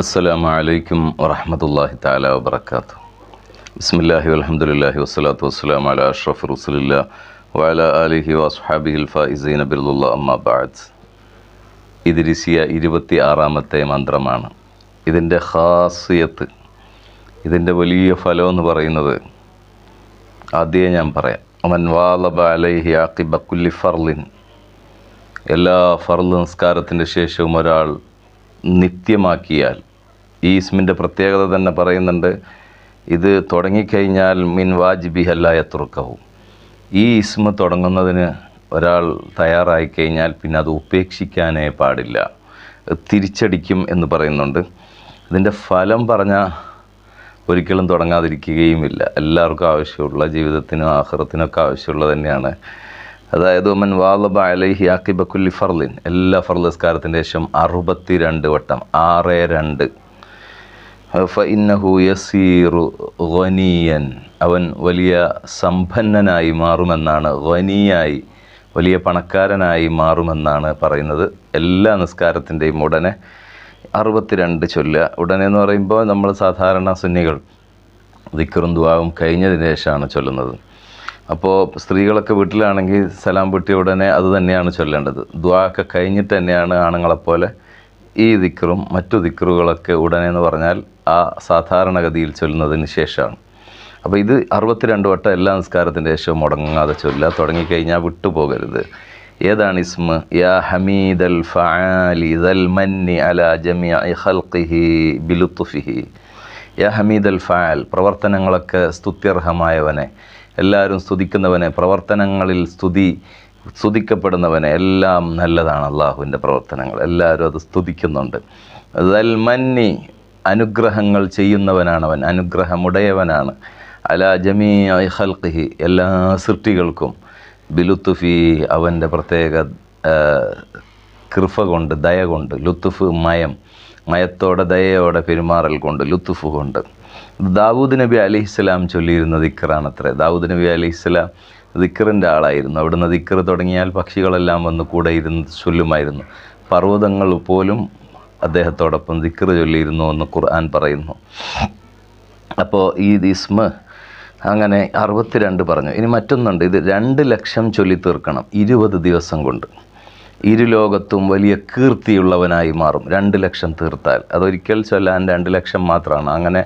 അസ്സലാമു അലൈക്കും വറഹമത്തല്ലാഹി താല വബർക്കാത്തു ബിസ്മില്ലാഹി അലഹമുല്ലാഹി വസ്സലാത്തു വസ്സലാം അല അഷ്റഫ് റുസുലില്ല വഅല അലിഹി വസ്ഹാബിഹിൽ ഫൈസീന അബിറുല്ല അമ്മാബാദ് ഇത് ഇതിരിസിയ ഇരുപത്തി ആറാമത്തെ മന്ത്രമാണ്. ഇതിന്റെ ഖാസിയത്ത് ഇതിന്റെ വലിയ ഫലം എന്ന് പറയുന്നത് ആദ്യമേ ഞാൻ പറയാം. അമൻ വാലബ അലൈഹി ആക്കി ബക്കുല്ലി ഫർലിൻ. എല്ലാ ഫർൽ നിസ്കാരത്തിന്റെ ശേഷവും ഒരാൾ നിത്യമാക്കിയാൽ ഈ ഇസ്മിന്റെ പ്രത്യേകത തന്നെ പറയുന്നുണ്ട് ഇത് തുടങ്ങിക്കഴിഞ്ഞാൽ മിൻ വാജിബി അല്ലായ തുറക്കവും ഈ ഇസ്മ തുടങ്ങുന്നതിന് ഒരാൾ തയ്യാറായി കഴിഞ്ഞാൽ പിന്നെ അത് ഉപേക്ഷിക്കാനേ പാടില്ല തിരിച്ചടിക്കും എന്ന് പറയുന്നുണ്ട്. ഇതിന്റെ ഫലം പറഞ്ഞാൽ ഒരിക്കലും തുടങ്ങാതിരിക്കുകയുമില്ല. എല്ലാവർക്കും ആവശ്യമുള്ള ജീവിതത്തിനും ആഹ്റത്തിനൊക്കെ ആവശ്യമുള്ള തന്നെയാണ്. അതായത് ഒമൻ വാലബ അലൈഹി അക്കിബക്കുല്ലി കുല്ലി ഫർലിൻ. എല്ലാ ഫർലസ്കാരത്തിന്റെ ശേഷം അറുപത്തി രണ്ട് വട്ടം ആറ് രണ്ട്. ഫ ഇന്നഹു യസീറു ഖനിയൻ അവൻ വലിയ സമ്പന്നനായി മാറുമെന്നാണ് ഖനിയായി വലിയ പണക്കാരനായി മാറുമെന്നാണ് പറയുന്നത്. എല്ലാ നിസ്കാരത്തിന്റെയും ഉടനെ അറുപത്തിരണ്ട് ചൊല്ലുക. ഉടനെ എന്ന് പറയുമ്പോൾ നമ്മൾ സാധാരണ സുന്നികൾ ദിക്കറും ദുവാവും കഴിഞ്ഞതിന് ശേഷമാണ് ചൊല്ലുന്നത്. അപ്പോൾ സ്ത്രീകളൊക്കെ വീട്ടിലാണെങ്കിൽ സലാം പൊട്ടിയ ഉടനെ അത് തന്നെയാണ് ചൊല്ലേണ്ടത്. ദ്വാക്കെ കഴിഞ്ഞിട്ട് തന്നെയാണ് ആണുങ്ങളെപ്പോലെ ഈ ദിക്കറും മറ്റു ദിക്കറുകളൊക്കെ ഉടനെ എന്ന് പറഞ്ഞാൽ ആ സാധാരണഗതിയിൽ ചൊല്ലുന്നതിന് ശേഷമാണ്. അപ്പോൾ ഇത് അറുപത്തിരണ്ട് വട്ടം എല്ലാ നിസ്കാരത്തിന്റെ ശേഷവും മുടങ്ങാതെ ചൊല്ലുക തുടങ്ങിക്കഴിഞ്ഞാൽ വിട്ടുപോകരുത്. ഏതാണ് ഇസ്മ? യാ ഹമീദ് അൽ ഫാലി ദൽ മന്നി അല ജമിയ ഹൽഖിഹി ബിലുത്തുഫിഹി യാ ഹമീദ് അൽ ഫാൽ പ്രവർത്തനങ്ങളൊക്കെ സ്തുത്യർഹമായവനെ എല്ലാവരും സ്തുതിക്കുന്നവനെ പ്രവർത്തനങ്ങളിൽ സ്തുതി സ്തുതിക്കപ്പെടുന്നവനെ എല്ലാം നല്ലതാണ് അള്ളാഹുവിന്റെ പ്രവർത്തനങ്ങൾ. എല്ലാവരും അത് സ്തുതിക്കുന്നുണ്ട്. ദൽ മന്നി അനുഗ്രഹങ്ങൾ ചെയ്യുന്നവനാണ് അവൻ അനുഗ്രഹമുടയവനാണ്. അല ജമീ ഹൽഖിഹി എല്ലാ സൃഷ്ടികൾക്കും ബിലുത്തുഫി അവന്റെ പ്രത്യേക കൃഫ കൊണ്ട് ദയ കൊണ്ട് ലുത്തുഫ് മയം മയത്തോടെ ദയയോടെ പെരുമാറൽ കൊണ്ട് ലുത്തുഫ് കൊണ്ട്. ദാവൂദ് നബി അലി ഇസ്ലാം ചൊല്ലിയിരുന്ന ദിക്കറാണ് അത്രേ ദാവൂദ് നബി അലി ഇസ്ലാം ദിക്കറിന്റെ ആളായിരുന്നു. അവിടുന്ന് ദിക്കർ തുടങ്ങിയാൽ പക്ഷികളെല്ലാം വന്ന് കൂടെ ഇരുന്ന് ചൊല്ലുമായിരുന്നു. പർവതങ്ങൾ പോലും അദ്ദേഹത്തോടൊപ്പം ദിക്കർ ചൊല്ലിയിരുന്നു എന്ന് ഖുർആൻ പറയുന്നു. അപ്പോൾ ഈ ദിസ്മ അങ്ങനെ അറുപത്തിരണ്ട് പറഞ്ഞു. ഇനി മറ്റൊന്നുണ്ട്. ഇത് രണ്ട് ലക്ഷം ചൊല്ലി തീർക്കണം. ഇരുപത് ദിവസം കൊണ്ട്. ഇരുലോകത്തും വലിയ കീർത്തിയുള്ളവനായി മാറും. രണ്ട് ലക്ഷം തീർത്താൽ. അതൊരിക്കൽ ചൊല്ലാൻ രണ്ട് ലക്ഷം മാത്രമാണ്. അങ്ങനെ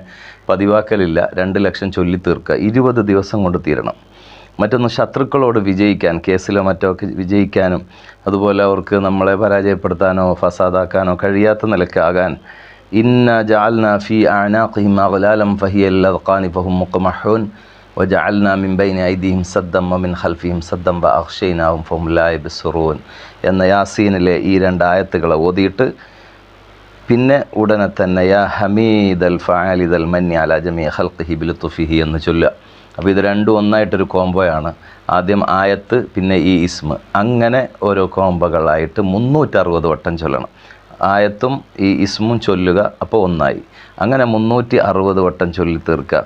പതിവാക്കലില്ല. രണ്ട് ലക്ഷം ചൊല്ലി തീർക്കുക. ഇരുപത് ദിവസം കൊണ്ട് തീരണം. മറ്റൊന്ന് ശത്രുക്കളോട് വിജയിക്കാൻ കേസിലോ മറ്റോ വിജയിക്കാനും അതുപോലെ അവർക്ക് നമ്മളെ പരാജയപ്പെടുത്താനോ ഫസാദാക്കാനോ കഴിയാത്ത നിലക്കാകാൻ ഇന്ന ജാൽന ഫി ആനാഖിം അഗ്ലാലം ഫഹി അല്ലാനി ഫഹും മുഖമഹൂൻ. വജാൽന മിൻ ബൈന ഐദിഹിം സദ്ദം മിൻ ഹൽഫിയും സദ്ദം ബ അഹ്ഷൈനാവും ഫഹും ലായ ബിസുറൂൻ എന്ന യാസീനിലെ ഈ രണ്ടായത്തുകളെ ഓതിയിട്ട് പിന്നെ ഉടനെ തന്നെ യാ ഹമീദ് അൽ ഫാലിദ് അൽ മന്യാല ജമീ ഹൽഖിഹി ബിലുത്തുഫിഹി എന്ന് ചൊല്ലുക. അപ്പോൾ ഇത് രണ്ടും ഒന്നായിട്ടൊരു കോംബോയാണ്. ആദ്യം ആയത്ത് പിന്നെ ഈ ഇസ്മ. അങ്ങനെ ഓരോ കോംബകളായിട്ട് മുന്നൂറ്ററുപത് വട്ടം ചൊല്ലണം. ആയത്തും ഈ ഇസ്മും ചൊല്ലുക അപ്പോൾ ഒന്നായി. അങ്ങനെ മുന്നൂറ്റി അറുപത് വട്ടം ചൊല്ലി തീർക്കുക.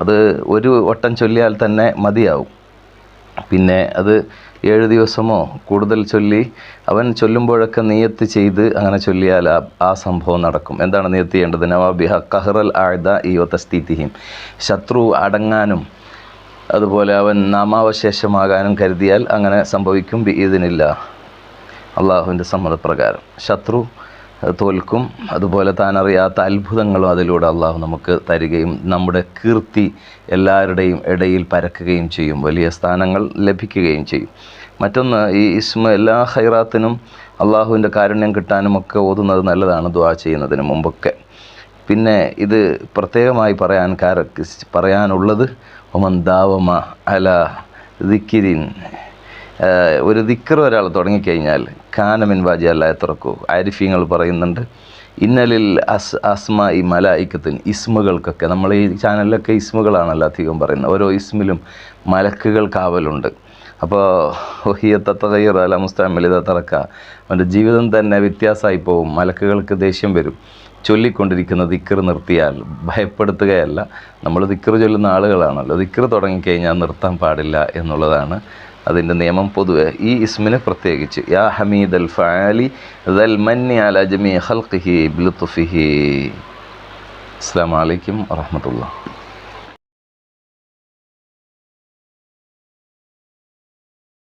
അത് ഒരു വട്ടം ചൊല്ലിയാൽ തന്നെ മതിയാവും. പിന്നെ അത് ഏഴ് ദിവസമോ കൂടുതൽ ചൊല്ലി അവൻ ചൊല്ലുമ്പോഴൊക്കെ നിയത്ത് ചെയ്ത് അങ്ങനെ ചൊല്ലിയാൽ ആ സംഭവം നടക്കും. എന്താണ് നിയത്ത് ചെയ്യേണ്ടത്? നവാബിഹ കഹ്റൽ ആഴ്ദ ഈ ഒത്തസ്തീതിഹിം ശത്രു അടങ്ങാനും അതുപോലെ അവൻ നാമാവശേഷമാകാനും കരുതിയാൽ അങ്ങനെ സംഭവിക്കും. ഇതിനില്ല അള്ളാഹുവിന്റെ സമ്മതപ്രകാരം. ശത്രു തോൽക്കും. അതുപോലെ താൻ അറിയാത്ത അത്ഭുതങ്ങളും അതിലൂടെ അള്ളാഹു നമുക്ക് തരികയും നമ്മുടെ കീർത്തി എല്ലാവരുടെയും ഇടയിൽ പരക്കുകയും ചെയ്യും. വലിയ സ്ഥാനങ്ങൾ ലഭിക്കുകയും ചെയ്യും. മറ്റൊന്ന് ഈ ഇസ്മ എല്ലാ ഹൈറാത്തിനും അള്ളാഹുവിന്റെ കാരുണ്യം കിട്ടാനും ഒക്കെ ഓതുന്നത് നല്ലതാണ് ദുവാ ചെയ്യുന്നതിന് മുമ്പൊക്കെ. പിന്നെ ഇത് പ്രത്യേകമായി പറയാൻ കാര പറയാനുള്ളത് ഒമൻ ദാവമ അല ദിക്കിരിൻ. ഒരു ദിക്കർ ഒരാൾ തുടങ്ങിക്കഴിഞ്ഞാൽ കാനമിൻ വാജി അല്ലാതെ തുറക്കൂ. ആരിഫീങ്ങൾ പറയുന്നുണ്ട് ഇന്നലിൽ അസ് അസ്മ ഈ മലായിക്കത്തിന് ഇസ്മുകൾക്കൊക്കെ നമ്മൾ ഈ ചാനലിലൊക്കെ ഇസ്മുകളാണല്ലോ അധികം പറയുന്നത്. ഓരോ ഇസ്മിലും മലക്കുകൾ കാവലുണ്ട്. അപ്പോൾ ഒഹിയ തത്തകയ്യർ അല മുസ്താമിലിത തറക്ക. അവന്റെ ജീവിതം തന്നെ വ്യത്യാസമായി പോവും. മലക്കുകൾക്ക് ദേഷ്യം വരും. ചൊല്ലിക്കൊണ്ടിരിക്കുന്ന ദിക്കർ നിർത്തിയാൽ ഭയപ്പെടുത്തുകയല്ല. നമ്മൾ ദിക്കർ ചൊല്ലുന്ന ആളുകളാണല്ലോ. ദിക്കർ തുടങ്ങിക്കഴിഞ്ഞാൽ നിർത്താൻ പാടില്ല എന്നുള്ളതാണ് അതിന്റെ നിയമം. പൊതുവെ ഈ ഇസ്മിനെ പ്രത്യേകിച്ച് യാ ഹമീദ് അൽ ഫാലി ദൽ മന്നി അല ജമീ ഹൽഖിഹി ബിലുത്തുഫിഹി അസ്സാം വലൈക്കും വറഹമത്തുള്ള